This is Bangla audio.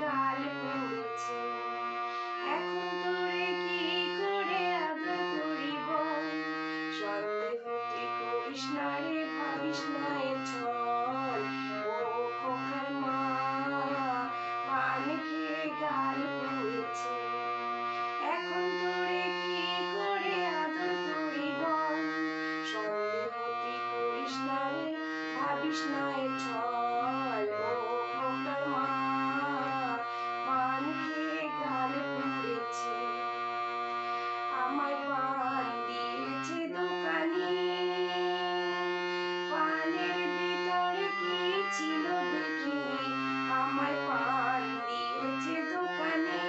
গাল পড়েছে। এখন তোরে কি করে আদর করিব? সন্দেহ তুই করিস না রে, ভাবিস না এ ও মা গাল পড়েছে। এখন তোরে কি করে আদর করিব? সন্দেহ তুই করিস না রে, ভাবিস না এ i'm on Superman.